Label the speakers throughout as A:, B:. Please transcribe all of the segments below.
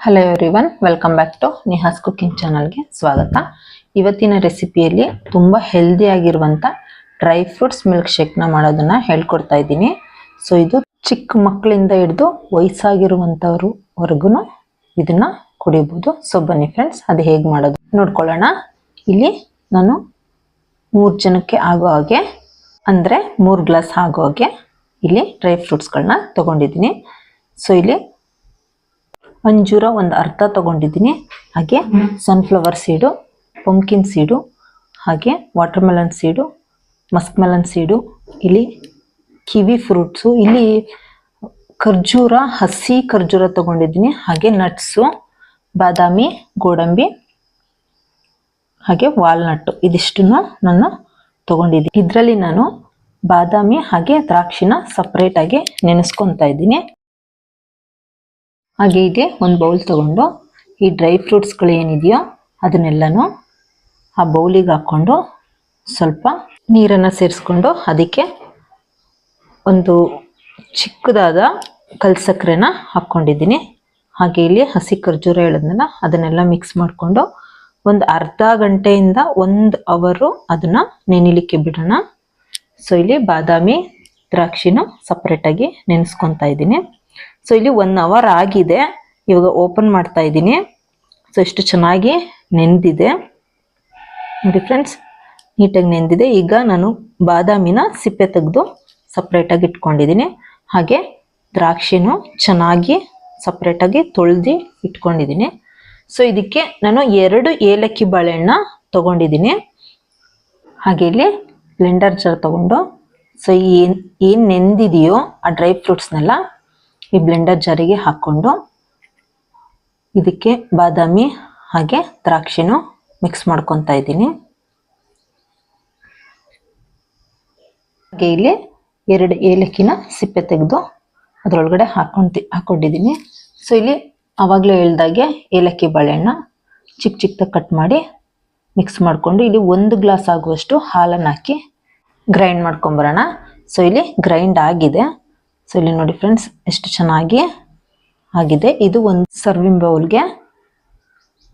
A: Hello everyone welcome back to Nihas cooking ಚಾನಲ್ಗೆ ಸ್ವಾಗತ. ಇವತ್ತಿನ ರೆಸಿಪಿಯಲ್ಲಿ ತುಂಬ ಹೆಲ್ದಿ ಆಗಿರುವಂಥ ಡ್ರೈ ಫ್ರೂಟ್ಸ್ ಮಿಲ್ಕ್ ಶೇಕ್ನ ಮಾಡೋದನ್ನ ಹೇಳ್ಕೊಡ್ತಾ ಇದ್ದೀನಿ. ಸೊ ಇದು ಚಿಕ್ಕ ಮಕ್ಕಳಿಂದ ಹಿಡಿದು ವಯಸ್ಸಾಗಿರುವಂಥವ್ರವರೆಗೂ ಇದನ್ನ ಕುಡಿಬೋದು. ಸೊ ಬನ್ನಿ ಫ್ರೆಂಡ್ಸ್ ಅದು ಹೇಗೆ ಮಾಡೋದು ನೋಡ್ಕೊಳ್ಳೋಣ. ಇಲ್ಲಿ ನಾನು ಮೂರು ಜನಕ್ಕೆ ಆಗೋ ಹಾಗೆ, ಅಂದರೆ ಮೂರು ಗ್ಲಾಸ್ ಆಗೋ ಹಾಗೆ ಇಲ್ಲಿ ಡ್ರೈ ಫ್ರೂಟ್ಸ್ಗಳನ್ನ ತೊಗೊಂಡಿದ್ದೀನಿ. ಸೊ ಇಲ್ಲಿ ಅಂಜೂರ ಒಂದು ಅರ್ಧ ತಗೊಂಡಿದ್ದೀನಿ. ಹಾಗೆ ಸನ್ಫ್ಲವರ್ ಸೀಡು ಪಂಕಿನ್ ಸೀಡು ಹಾಗೆ watermelon seed musk melon seed ಇಲ್ಲಿ ಕಿವಿ ಫ್ರೂಟ್ಸು ಇಲ್ಲಿ ಖರ್ಜೂರ, ಹಸಿ ಖರ್ಜೂರ ತಗೊಂಡಿದ್ದೀನಿ. ಹಾಗೆ ನಟ್ಸು ಬಾದಾಮಿ, ಗೋಡಂಬಿ, ಹಾಗೆ ವಾಲ್ನಟ್ಟು ಇದಿಷ್ಟನ್ನು ನಾನು ತಗೊಂಡಿದ್ದೀನಿ. ಇದರಲ್ಲಿ ನಾನು ಬಾದಾಮಿ ಹಾಗೆ ದ್ರಾಕ್ಷಿನ ಸಪ್ರೇಟಾಗಿ ನೆನೆಸ್ಕೊತಾ ಇದ್ದೀನಿ. ಹಾಗೆ ಇದೆ ಒಂದು ಬೌಲ್ ತಗೊಂಡು ಈ ಡ್ರೈ ಫ್ರೂಟ್ಸ್ಗಳು ಏನಿದೆಯೋ ಅದನ್ನೆಲ್ಲನೂ ಆ ಬೌಲಿಗೆ ಹಾಕ್ಕೊಂಡು ಸ್ವಲ್ಪ ನೀರನ್ನು ಸೇರಿಸ್ಕೊಂಡು ಅದಕ್ಕೆ ಒಂದು ಚಿಕ್ಕದಾದ ಕಲ್ಸಕ್ಕರೆನ ಹಾಕ್ಕೊಂಡಿದ್ದೀನಿ. ಹಾಗೆ ಇಲ್ಲಿ ಹಸಿ ಖರ್ಜೂರ ಹೇಳಿದ್ನಲ್ಲ ಅದನ್ನೆಲ್ಲ ಮಿಕ್ಸ್ ಮಾಡಿಕೊಂಡು ಒಂದು ಅರ್ಧ ಗಂಟೆಯಿಂದ ಒಂದು ಅವರು ಅದನ್ನು ನೆನಿಲಿಕ್ಕೆ ಬಿಡೋಣ. ಸೊ ಇಲ್ಲಿ ಬಾದಾಮಿ ದ್ರಾಕ್ಷಿನ ಸಪ್ರೇಟಾಗಿ ನೆನೆಸ್ಕೊತಾ ಇದ್ದೀನಿ. ಸೊ ಇಲ್ಲಿ ಒನ್ ಅವರ್ ಆಗಿದೆ. ಇವಾಗ ಓಪನ್ ಮಾಡ್ತಾ ಇದ್ದೀನಿ. ಸೊ ಎಷ್ಟು ಚೆನ್ನಾಗಿ ನೆಂದಿದೆ. ನೋಡಿ ಫ್ರೆಂಡ್ಸ್ ನೀಟಾಗಿ ನೆಂದಿದೆ. ಈಗ ನಾನು ಬಾದಾಮಿನ ಸಿಪ್ಪೆ ತೆಗೆದು ಸಪ್ರೇಟಾಗಿ ಇಟ್ಕೊಂಡಿದ್ದೀನಿ. ಹಾಗೆ ದ್ರಾಕ್ಷಿನೂ ಚೆನ್ನಾಗಿ ಸಪ್ರೇಟಾಗಿ ತೊಳೆದು ಇಟ್ಕೊಂಡಿದ್ದೀನಿ. ಸೊ ಇದಕ್ಕೆ ನಾನು ಎರಡು ಏಲಕ್ಕಿ ಬಾಳೆಹಣ್ಣ ತಗೊಂಡಿದ್ದೀನಿ. ಹಾಗೆ ಇಲ್ಲಿ ಬ್ಲೆಂಡರ್ ಜಾರ್ ತಗೊಂಡು. ಸೊ ಏನು ಏನು ನೆಂದಿದೆಯೋ ಆ ಡ್ರೈ ಫ್ರೂಟ್ಸ್ನೆಲ್ಲ ಈ ಬ್ಲೆಂಡರ್ ಜಾರಿಗೆ ಹಾಕ್ಕೊಂಡು ಇದಕ್ಕೆ ಬಾದಾಮಿ ಹಾಗೆ ದ್ರಾಕ್ಷಿನೂ ಮಿಕ್ಸ್ ಮಾಡ್ಕೊತಾ ಇದ್ದೀನಿ. ಹಾಗೆ ಇಲ್ಲಿ ಎರಡು ಏಲಕ್ಕಿನ ಸಿಪ್ಪೆ ತೆಗೆದು ಅದರೊಳಗಡೆ ಹಾಕೊಂತಿ, ಹಾಕೊಂಡಿದ್ದೀನಿ. ಸೊ ಇಲ್ಲಿ ಆವಾಗಲೇ ಹೇಳ್ದಾಗೆ ಏಲಕ್ಕಿ ಬಾಳೆಹಣ್ಣ ಚಿಕ್ಕ ಚಿಕ್ಕದ ಕಟ್ ಮಾಡಿ ಮಿಕ್ಸ್ ಮಾಡಿಕೊಂಡು ಇಲ್ಲಿ ಒಂದು ಗ್ಲಾಸ್ ಆಗುವಷ್ಟು ಹಾಲನ್ನು ಹಾಕಿ ಗ್ರೈಂಡ್ ಮಾಡ್ಕೊಂಬರೋಣ. ಸೊ ಇಲ್ಲಿ ಗ್ರೈಂಡ್ ಆಗಿದೆ. ಸೊ ಇಲ್ಲಿ ನೋಡಿ ಫ್ರೆಂಡ್ಸ್ ಎಷ್ಟು ಚೆನ್ನಾಗಿ ಆಗಿದೆ. ಇದು ಒಂದು ಸರ್ವಿಂಗ್ ಬೌಲ್ಗೆ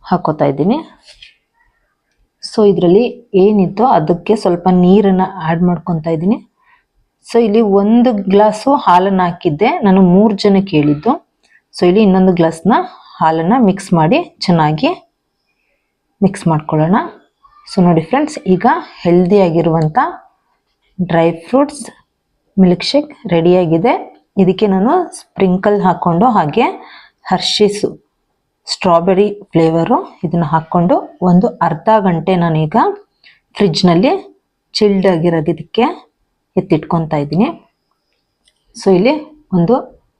A: ಹಾಕೋತಾ ಇದ್ದೀನಿ. ಸೊ ಇದರಲ್ಲಿ ಏನಿತ್ತೋ ಅದಕ್ಕೆ ಸ್ವಲ್ಪ ನೀರನ್ನು ಆ್ಯಡ್ ಮಾಡ್ಕೊತಾ ಇದ್ದೀನಿ. ಸೊ ಇಲ್ಲಿ ಒಂದು ಗ್ಲಾಸು ಹಾಲನ್ನು ಹಾಕಿದ್ದೆ. ನಾನು ಮೂರು ಜನ ಕೇಳಿದ್ದು. ಸೊ ಇಲ್ಲಿ ಇನ್ನೊಂದು ಗ್ಲಾಸ್ನ ಹಾಲನ್ನು ಮಿಕ್ಸ್ ಮಾಡಿ ಚೆನ್ನಾಗಿ ಮಿಕ್ಸ್ ಮಾಡ್ಕೊಳ್ಳೋಣ. ಸೊ ನೋಡಿ ಫ್ರೆಂಡ್ಸ್ ಈಗ ಹೆಲ್ದಿಯಾಗಿರುವಂಥ ಡ್ರೈ ಫ್ರೂಟ್ಸ್ ಮಿಲ್ಕ್ ಶೇಕ್ ರೆಡಿಯಾಗಿದೆ. ಇದಕ್ಕೆ ನಾನು ಸ್ಪ್ರಿಂಕಲ್ ಹಾಕ್ಕೊಂಡು ಹಾಗೆ ಹರ್ಷಿಸು ಸ್ಟ್ರಾಬೆರಿ ಫ್ಲೇವರು ಇದನ್ನು ಹಾಕ್ಕೊಂಡು ಒಂದು ಅರ್ಧ ಗಂಟೆ ನಾನೀಗ ಫ್ರಿಜ್ನಲ್ಲಿ ಚಿಲ್ಡ್ ಆಗಿರೋದಕ್ಕೆ ಎತ್ತಿಟ್ಕೊತಾ ಇದ್ದೀನಿ. ಸೊ ಇಲ್ಲಿ ಒಂದು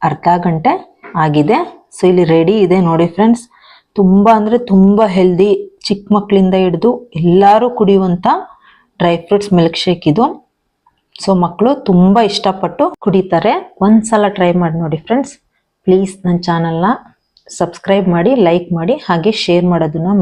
A: ಅರ್ಧ ಗಂಟೆ ಆಗಿದೆ. ಸೊ ಇಲ್ಲಿ ರೆಡಿ ಇದೆ ನೋಡಿ ಫ್ರೆಂಡ್ಸ್ ತುಂಬ ಅಂದರೆ ತುಂಬ ಹೆಲ್ದಿ ಚಿಕ್ಕ ಮಕ್ಕಳಿಂದ ಹಿಡಿದು ಎಲ್ಲರೂ ಕುಡಿಯುವಂಥ ಡ್ರೈ ಫ್ರೂಟ್ಸ್ ಮಿಲ್ಕ್ ಶೇಕ್ ಇದು. ಸೊ ಮಕ್ಕಳು ತುಂಬ ಇಷ್ಟಪಟ್ಟು ಕುಡಿತಾರೆ. ಒಂದ್ಸಲ ಟ್ರೈ ಮಾಡಿ ನೋಡಿ ಫ್ರೆಂಡ್ಸ್ ಪ್ಲೀಸ್ ನನ್ನ ಚಾನಲ್ನ ಸಬ್ಸ್ಕ್ರೈಬ್ ಮಾಡಿ ಲೈಕ್ ಮಾಡಿ, ಹಾಗೆ ಶೇರ್ ಮಾಡೋದನ್ನ